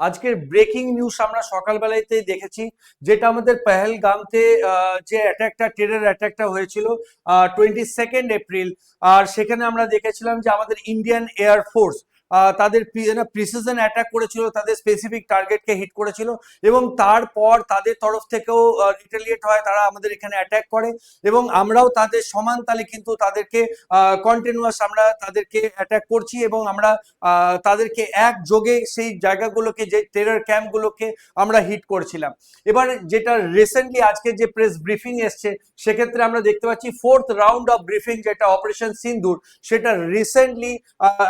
আজকের breaking news আমরা সকালবেলাতেই দেখেছি, যেটা আমাদের পেহেলগামতে যে অ্যাটাকটা টেরার অ্যাটাকটা হয়েছিল টোয়েন্টি সেকেন্ড এপ্রিল আর সেখানে আমরা দেখেছিলাম যে আমাদের ইন্ডিয়ান এয়ার ফোর্স তাদের প্রিসিশন অ্যাটাক করেছিল, তাদের স্পেসিফিক টার্গেটকে হিট করেছিল এবং তারপর তাদের তরফ থেকেও রিটেলিয়েট হয়, তারা আমাদের এখানে অ্যাটাক করে এবং আমরাও তাদের সমান তালে কিন্তু তাদেরকে কন্টিনিউয়াস আমরা তাদেরকে অ্যাটাক করছি এবং আমরা তাদেরকে একযোগে সেই জায়গাগুলোকে, যে টেরার ক্যাম্পগুলোকে আমরা হিট করছিলাম। এবার যেটা রিসেন্টলি আজকে যে প্রেস ব্রিফিং এসছে, সেক্ষেত্রে আমরা দেখতে পাচ্ছি ফোর্থ রাউন্ড অফ ব্রিফিং যেটা অপারেশন সিন্দুর, সেটা রিসেন্টলি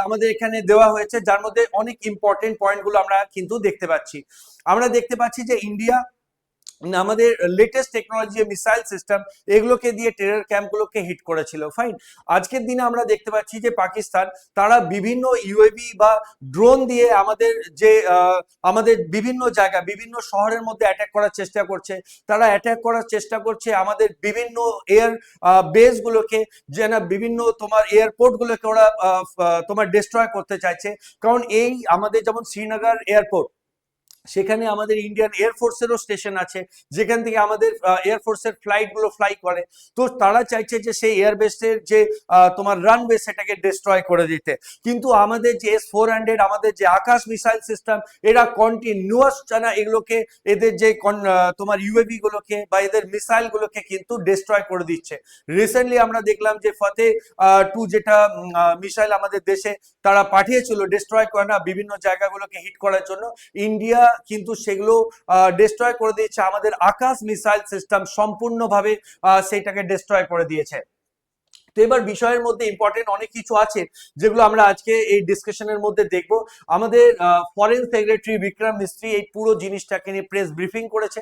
আমাদের এখানে দেওয়া হয়েছে, যার মধ্যে অনেক ইম্পর্টেন্ট পয়েন্টগুলো আমরা কিন্তু দেখতে পাচ্ছি। আমরা দেখতে পাচ্ছি যে ইন্ডিয়া আমাদের লেটেস্ট টেকনোলজি মিসাইল সিস্টেম এগুলোকে দিয়ে টেরর ক্যাম্পগুলোকে হিট করেছিল। ফাইন আজকের দিনে আমরা দেখতে পাচ্ছি যে পাকিস্তান, তারা বিভিন্ন ইউএবি বা ড্রোন দিয়ে আমাদের যে আমাদের বিভিন্ন জায়গা, বিভিন্ন শহরের মধ্যে অ্যাটাক করার চেষ্টা করছে। তারা অ্যাটাক করার চেষ্টা করছে আমাদের বিভিন্ন এয়ার বেস গুলোকে, যে না বিভিন্ন তোমার এয়ারপোর্ট গুলোকে ওরা তোমার ডিস্ট্রয় করতে চাইছে। কারণ এই আমাদের যেমন শ্রীনগর এয়ারপোর্ট সেখানে আমাদের ইন্ডিয়ান এয়ারফোর্সেরও স্টেশন আছে, যেখান থেকে আমাদের এয়ারফোর্সের ফ্লাইটগুলো ফ্লাই করে। তো তারা চাইছে যে সেই এয়ারবেসের যে তোমার রানওয়ে সেটাকে ডিস্ট্রয় করে দিতে। কিন্তু আমাদের যে এস ফোর হান্ড্রেড আমাদের যে আকাশ মিসাইল সিস্টেম এরা কন্টিনিউয়াস জানা এগুলোকে, এদের যে তোমার ইউএভি গুলোকে বা এদের মিসাইল গুলোকে কিন্তু ডিস্ট্রয় করে দিচ্ছে। রিসেন্টলি আমরা দেখলাম যে ফতে টু যেটা মিসাইল আমাদের দেশে তারা পাঠিয়েছিল ডিস্ট্রয় করে না বিভিন্ন জায়গাগুলোকে হিট করার জন্য। ইন্ডিয়া কিন্তু সেগুলো ডিস্ট্রয় করে দিয়েছে আমাদের আকাশ মিসাইল সিস্টেম সম্পূর্ণভাবে সেটাকে ডিস্ট্রয় করে দিয়েছে। তো এবার বিষয়ের মধ্যে ইম্পর্টেন্ট অনেক কিছু আছে, যেগুলো আমরা আজকে এই ডিসকাশনের মধ্যে দেখব। আমাদের ফরেন সেক্রেটারি বিক্রম মিস্ত্রি এই পুরো জিনিসটাকে নিয়ে প্রেস ব্রিফিং করেছে।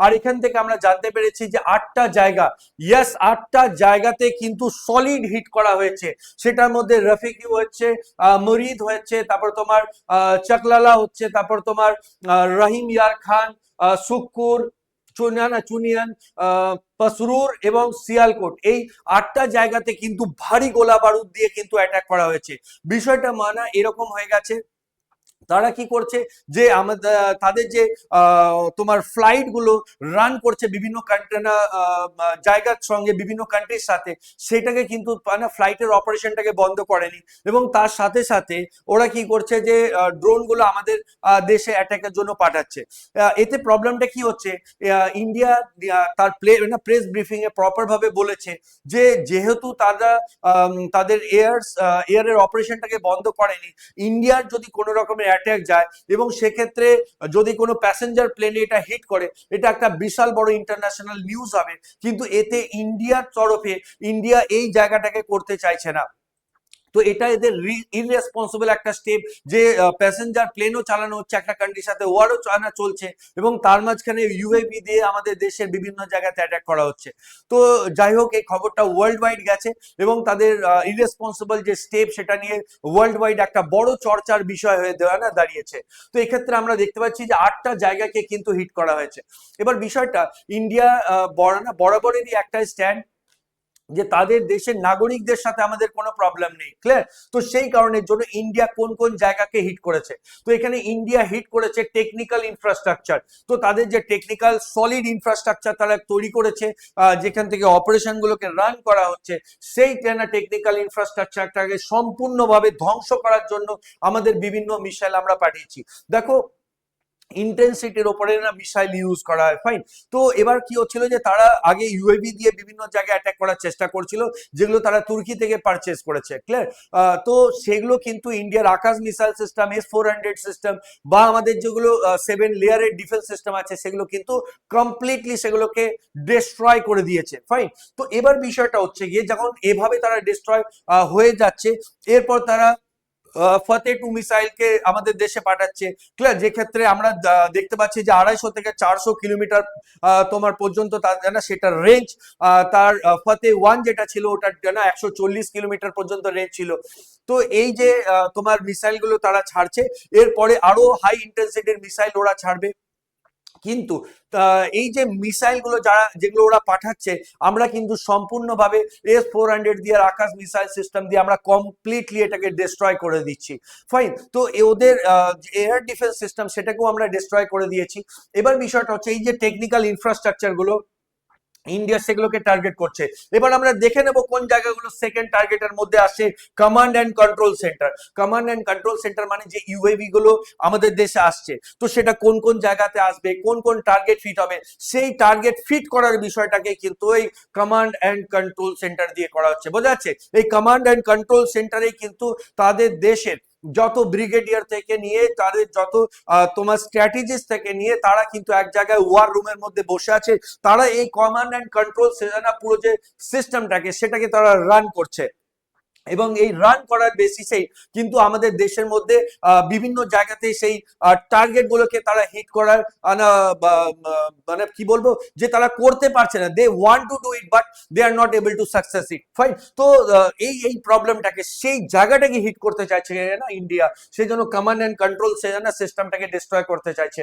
আর এখান থেকে আমরা জানতে পেরেছি যে আটটা জায়গা ইয়েস আটটা জায়গাতে কিন্তু সলিড হিট করা হয়েছে। সেটার মধ্যে রফিকি হচ্ছে মরিদ হচ্ছে তারপর তোমার চকলালা হচ্ছে তারপর তোমার রহিম ইয়ার খান আহ, সুক্কুর চুনিয়ান চুনিয়ান পসরুর এবং সিয়ালকোট এই আটটা জায়গাতে কিন্তু ভারী গোলা বারুদ দিয়ে কিন্তু অ্যাটাক করা হয়েছে। বিষয়টা মানা এরকম হয়ে গেছে তারা কি করছে? যে আমাদের তাদের যে তোমার ফ্লাইটগুলো রান করছে বিভিন্ন কান্ট্রি জায়গার সঙ্গে বিভিন্ন কান্ট্রির সাথে, সেটাকে কিন্তু মানে ফ্লাইটের অপারেশনটাকে বন্ধ করেনি। এবং তার সাথে সাথে ওরা কি করছে যে ড্রোনগুলো আমাদের দেশে অ্যাটাকের জন্য পাঠাচ্ছে। এতে প্রবলেমটা কি হচ্ছে? ইন্ডিয়া তার প্লে প্রেস ব্রিফিং এ প্রপার ভাবে বলেছে যে, যেহেতু তারা তাদের এয়ার এয়ারের অপারেশনটাকে বন্ধ করেনি ইন্ডিয়ার যদি কোনো রকমের অ্যাটাক যায় এবং সেক্ষেত্রে যদি কোনো প্যাসেঞ্জার প্লেনে এটা হিট করে, এটা একটা বিশাল বড় ইন্টারন্যাশনাল নিউজ হবে। কিন্তু এতে ইন্ডিয়ার তরফে ইন্ডিয়া এই জায়গাটাকে করতে চাইছে না। তো এটা এদের ইররেসপন্সিবল একটা স্টেপ যে প্যাসেঞ্জার প্লেনও চালানো হচ্ছে একটা কান্ট্রির সাথে ওয়ারও চালানো চলছে এবং তার মাঝখানে ইউএপি দিয়ে আমাদের দেশের বিভিন্ন জায়গাতে অ্যাটাক করা হচ্ছে। তো যাই হোক, এই খবরটা ওয়ার্ল্ড ওয়াইড গেছে এবং তাদের ইররেসপন্সিবল যে স্টেপ সেটা নিয়ে ওয়ার্ল্ড ওয়াইড একটা বড় চর্চার বিষয় হয়ে দেওয়া না, দাঁড়িয়েছে। তো এক্ষেত্রে আমরা দেখতে পাচ্ছি যে আটটা জায়গাকে কিন্তু হিট করা হয়েছে। এবার বিষয়টা ইন্ডিয়া বড় না বরাবরেরই একটা স্ট্যান্ড যে তাদের দেশের নাগরিকদের সাথে আমাদের কোনো প্রবলেম নেই ক্লিয়ার তো সেই কারণের জন্য ইন্ডিয়া কোন কোন জায়গাকে হিট করেছে? তো এখানে ইন্ডিয়া হিট করেছে টেকনিক্যাল ইনফ্রাস্ট্রাকচার তো তাদের যে টেকনিক্যাল সলিড ইনফ্রাস্ট্রাকচার তারা তৈরি করেছে যেখান থেকে অপারেশন গুলোকে রান করা হচ্ছে, সেই কেনা টেকনিক্যাল ইনফ্রাস্ট্রাকচারটাকে সম্পূর্ণভাবে ধ্বংস করার জন্য আমাদের বিভিন্ন মিসাইল আমরা পাঠিয়েছি। দেখো ইন্টেন্সিটির ওপরে না মিসাইল ইউজ করা হয়। ফাইন তো এবার কি হচ্ছিল যে তারা আগে ইউএবি দিয়ে বিভিন্ন জায়গায় অ্যাটাক করার চেষ্টা করছিল, যেগুলো তারা তুর্কি থেকে পারচেস করেছে। ক্লিয়ার তো সেগুলো কিন্তু ইন্ডিয়ার Akash missile system S four hundred system বা আমাদের যেগুলো সেভেন লেয়ারের ডিফেন্স সিস্টেম আছে, সেগুলো কিন্তু কমপ্লিটলি সেগুলোকে ডিস্ট্রয় করে দিয়েছে। ফাইন তো এবার বিষয়টা হচ্ছে গিয়ে যখন এভাবে তারা ডিস্ট্রয় হয়ে যাচ্ছে, এরপর তারা ফতে টু মিসাইল কে আমাদের দেশে পাঠাচ্ছে। ক্লিয়ার? যে ক্ষেত্রে আমরা দেখতে পাচ্ছি যে আড়াইশো থেকে চারশো কিলোমিটার তোমার পর্যন্ত তার সেটার রেঞ্জ তার ফতে ওয়ান যেটা ছিল, ওটার একশো চল্লিশ কিলোমিটার পর্যন্ত রেঞ্জ ছিল। তো এই যে তোমার মিসাইলগুলো তারা ছাড়ছে, এরপরে আরও হাই ইন্টেন্সিটির মিসাইল ওরা ছাড়বে। কিন্তু এই যে মিসাইলগুলো যারা, যেগুলো ওরা পাঠাচ্ছে, আমরা কিন্তু সম্পূর্ণভাবে এস ফোর হান্ড্রেড দিয়ে আকাশ মিসাইল সিস্টেম দিয়ে আমরা কমপ্লিটলি এটাকে ডিস্ট্রয় করে দিচ্ছি। ফাইন তো ওদের এয়ার ডিফেন্স সিস্টেম সেটাকেও আমরা ডিস্ট্রয় করে দিয়েছি। এবার বিষয়টা হচ্ছে, এই যে টেকনিক্যাল ইনফ্রাস্ট্রাকচারগুলো ইন্ডিয়া সেগুলোকে টার্গেট করছে। এবার আমরা দেখে নেব কোন জায়গাগুলো সেকেন্ড টার্গেটের মধ্যে আসে command and control centre command and control centre মানে যে ইউএভি গুলো আমাদের দেশে আসছে। তো সেটা কোন কোন জায়গাতে আসবে, কোন কোন টার্গেট ফিট হবে, সেই টার্গেট ফিট করার বিষয়টাকে কিন্তু এই কমান্ড অ্যান্ড কন্ট্রোল সেন্টার দিয়ে করা হচ্ছে। বোঝা যাচ্ছে? এই কমান্ড অ্যান্ড কন্ট্রোল সেন্টারে কিন্তু তাদের দেশের যত ব্রিগেডিয়ার থেকে নিয়ে, তাদের যত তোমার স্ট্র্যাটেজিস্ট থেকে নিয়ে, তারা কিন্তু এক জায়গায় ওয়ার রুমের মধ্যে বসে আছে। তারা এই কমান্ড অ্যান্ড কন্ট্রোল সেজানা পুরো যে সিস্টেমটাকে সেটাকে তারা রান করছে। এবং এই রান করার বেসিসেই কিন্তু আমাদের দেশের মধ্যে বিভিন্ন জায়গাতে সেই টার্গেট গুলোকে তারা হিট করার মানে কি বলব? যে তারা করতে পারছে না। They want to do it but they are not able to success it fine তো এই এই প্রবলেমটাকে সেই জায়গাটাকে হিট করতে চাইছে না ইন্ডিয়া সেই জন্য কমান্ড অ্যান্ড কন্ট্রোল সে না সিস্টেমটাকে ডিস্ট্রয় করতে চাইছে।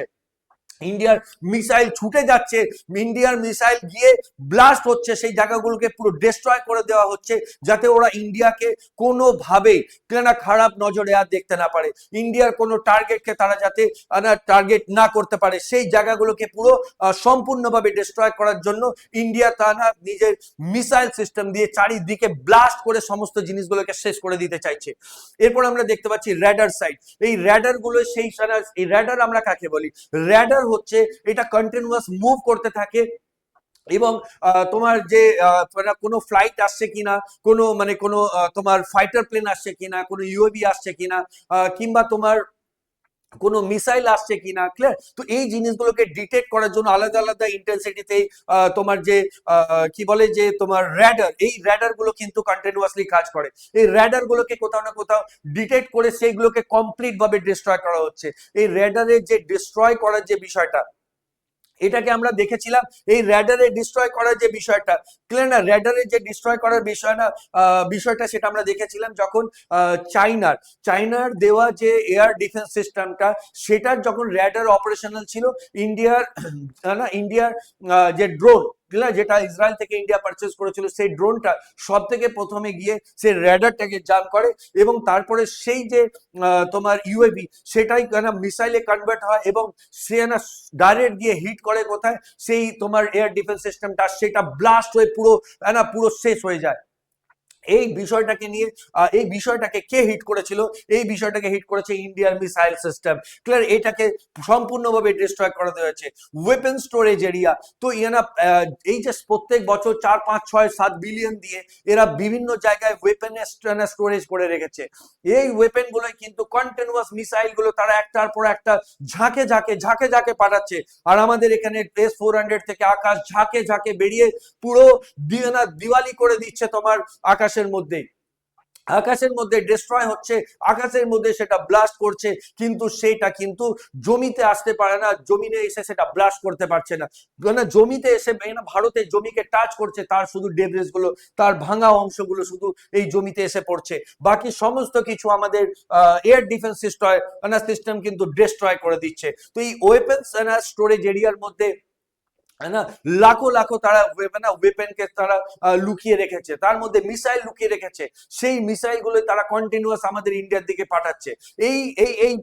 ইন্ডিয়ার মিসাইল ছুটে যাচ্ছে, ইন্ডিয়ার মিসাইল গিয়ে ব্লাস্ট হচ্ছে, সেই জায়গাগুলোকে পুরো ডিস্ট্রয় করে দেওয়া হচ্ছে, যাতে ওরা ইন্ডিয়াকে কোনোভাবেই না খারাপ নজরে আর দেখতে না পারে। ইন্ডিয়ার কোনো টার্গেটকে তারা যাতে টার্গেট না করতে পারে, সেই জায়গাগুলোকে পুরো সম্পূর্ণভাবে ডিস্ট্রয় করার জন্য ইন্ডিয়া তা না নিজের মিসাইল সিস্টেম দিয়ে চারিদিকে ব্লাস্ট করে সমস্ত জিনিসগুলোকে শেষ করে দিতে চাইছে। এরপর আমরা দেখতে পাচ্ছি র্যাডার সাইড এই র্যাডারগুলো সেই, এই র্যাডার আমরা কাকে বলি? র্যাডার হচ্ছে, এটা কন্টিনিউয়াস মুভ করতে থাকে এবং তোমার যে মানে কোনো ফ্লাইট আসছে কিনা, কোনো মানে কোনো তোমার ফাইটার প্লেন আসছে কিনা, কোনো ইউএবি আসছে কিনা কিংবা তোমার কোনো মিসাইল আসছে কিনা ক্লিয়ার তো এই জিনিসগুলোকে ডিটেক্ট করার জন্য আলাদা আলাদা ইন্টেন্সিটিতে তোমার যে কি বলে যে, তোমার র্যাডার এই র্যাডারগুলো কিন্তু কন্টিনিউয়াসলি কাজ করে। এই র্যাডার গুলোকে কোথাও না কোথাও ডিটেক্ট করে সেইগুলোকে কমপ্লিট ভাবে ডিস্ট্রয় করা হচ্ছে। এই র্যাডারের যে ডিস্ট্রয় করার যে বিষয়টা এটাকে আমরা দেখেছিলাম, এই র্যাডারে ডিস্ট্রয় করার যে বিষয়টা। ক্লিয়ার না? র্যাডারে যে ডিস্ট্রয় করার বিষয় না বিষয়টা সেটা আমরা দেখেছিলাম যখন চাইনার চাইনার দেওয়া যে এয়ার ডিফেন্স সিস্টেমটা সেটার যখন র্যাডার অপারেশনাল ছিল, ইন্ডিয়ার, না, ইন্ডিয়ার যে ড্রোন যেটা ইসরায়েল থেকে ইন্ডিয়া পারচেস করেছিল, সেই ড্রোনটা সব থেকে প্রথমে গিয়ে সেই র্যাডারটাকে জাম করে এবং তারপরে সেই যে তোমার ইউএভি সেটাই না মিসাইলে কনভার্ট হয় এবং সে না ডাইরেক্ট গিয়ে হিট করে কোথায়? সেই তোমার এয়ার ডিফেন্স সিস্টেমটা সেটা ব্লাস্ট হয়ে পুরো না পুরো শেষ হয়ে যায়। এই বিষয়টাকে নিয়ে এই বিষয়টাকে কে হিট করেছিল? এই বিষয়টাকে হিট করেছে ইন্ডিয়ার মিসাইল সিস্টেম ক্লিয়ার এটাকে সম্পূর্ণভাবে ডিস্ট্রয় করে হয়েছে। ওয়েপন স্টোরেজ এরিয়া তো এরা এই যে প্রত্যেক বছর চার, পাঁচ, ছয়, সাত বিলিয়ন দিয়ে এরা বিভিন্ন জায়গায় ওয়েপেন স্টোরেজ করে রেখেছে। এই ওয়েপেন গুলোই কিন্তু কন্টিনিউয়াস মিসাইলগুলো তারা একটার পর একটা ঝাঁকে ঝাঁকে ঝাঁকে ঝাঁকে পাঠাচ্ছে। আর আমাদের এখানে এস ফোর হান্ড্রেড থেকে আকাশ ঝাঁকে ঝাঁকে বেরিয়ে পুরো দিওয়ালি করে দিচ্ছে তোমার আকাশের মধ্যে আকাশের মধ্যে ডিস্ট্রয় হচ্ছে, আকাশের মধ্যে সেটা ব্লাস্ট করছে, কিন্তু সেটা কিন্তু জমিতে আসতে পারে না, জমিনে এসে সেটা ব্লাস্ট করতে পারছে না। মানে জমিতে এসে না ভারতের জমিকে টাচ করছে, তার শুধু ডেব্রিসগুলো, তার ভাঙা অংশগুলো শুধু এই জমিতে এসে পড়ছে। বাকি সমস্ত কিছু আমাদের এয়ার ডিফেন্স সিস্টেম সিস্টেম কিন্তু ডিস্ট্রয় করে দিচ্ছে। তো এই ওয়েপেন্স স্টোরেজ এরিয়ার মধ্যে না লাখো লাখো তারা ওয়েপেনকে তারা লুকিয়ে রেখেছে তার মধ্যে মিসাইল লুকিয়ে রেখেছে সেই মিসাইলগুলো তারা কন্টিনিউয়াস আমাদের ইন্ডিয়ার দিকে পাঠাচ্ছে। এই এই এই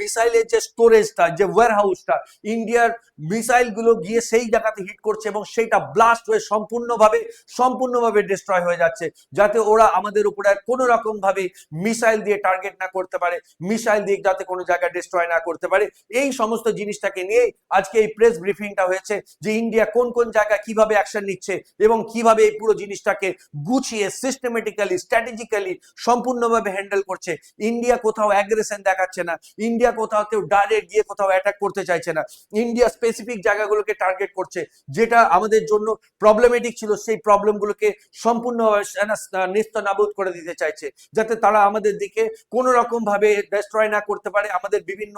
মিসাইলের যে স্টোরেজটা যে ওয়ার হাউসটা ইন্ডিয়ার মিসাইলগুলো গিয়ে সেই জায়গাতে হিট করছে এবং সেইটা ব্লাস্ট হয়ে সম্পূর্ণভাবে সম্পূর্ণভাবে ডিস্ট্রয় হয়ে যাচ্ছে। যাতে ওরা আমাদের উপরে আর কোনো রকম ভাবে মিসাইল দিয়ে টার্গেট না করতে পারে মিসাইল দিয়ে যাতে কোনো জায়গায় ডিস্ট্রয় না করতে পারে। এই সমস্ত জিনিসটাকে নিয়ে আজকে এই প্রেস ব্রিফিংটা হয়েছে যে ইন্ডিয়া কোন কোন জায়গায় কীভাবে অ্যাকশন নিচ্ছে এবং কীভাবে এই পুরো জিনিসটাকে গুছিয়ে সিস্টেমেটিক্যালি স্ট্র্যাটেজিক্যালি সম্পূর্ণভাবে হ্যান্ডেল করছে? ইন্ডিয়া কোথাও অ্যাগ্রেশন দেখাচ্ছে না। ইন্ডিয়া কোথাও কেউ ডাইরেক্ট গিয়ে কোথাও অ্যাটাক করতে চাইছে না। ইন্ডিয়া স্পেসিফিক জায়গাগুলোকে টার্গেট করছে, যেটা আমাদের জন্য প্রবলেমেটিক ছিল, সেই প্রবলেমগুলোকে সম্পূর্ণভাবে নিস্ত নাবুদ করে দিতে চাইছে, যাতে তারা আমাদের দিকে কোনো রকম ভাবে ডিস্ট্রয় না করতে পারে। আমাদের বিভিন্ন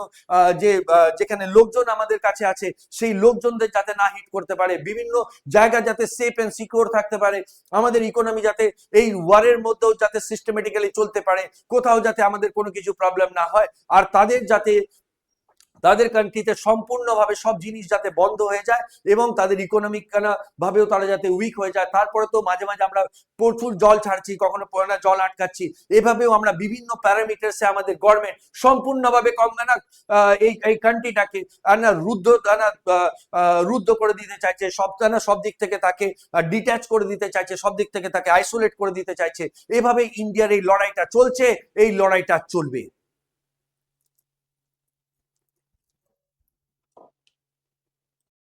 যে যেখানে লোকজন আমাদের কাছে আছে, সেই লোকজনদের যাতে না হিট করতে পারে, বিভিন্ন জায়গা যাতে সেফ অ্যান্ড সিকিউর থাকতে পারে, আমাদের ইকোনমি যাতে এই ওয়ারের মধ্যেও যাতে সিস্টেমেটিক্যালি চলতে পারে, কোথাও যাতে আমাদের কোনো কিছু প্রবলেম না হয়, আর তাদের যাতে তাদের কান্ট্রিতে সম্পূর্ণভাবে সব জিনিস যাতে বন্ধ হয়ে যায় এবং তাদের ইকোনমিক ভাবেও তারা যাতে উইক হয়ে যায়। তারপরে তো মাঝে মাঝে আমরা প্রচুর জল ছাড়ছি কখনো পয়লা জল আটকাচ্ছি। এভাবেও আমরা বিভিন্ন প্যারামিটার্সে আমাদের গভর্নমেন্ট সম্পূর্ণভাবে কম না এই এই কান্ট্রিটাকে না রুদ্ধ না আহ, আহ, রুদ্ধ করে দিতে চাইছে সব না সব দিক থেকে তাকে ডিট্যাচ করে দিতে চাইছে সব দিক থেকে তাকে আইসোলেট করে দিতে চাইছে। এভাবে ইন্ডিয়ার এই লড়াইটা চলছে এই লড়াইটা চলবে।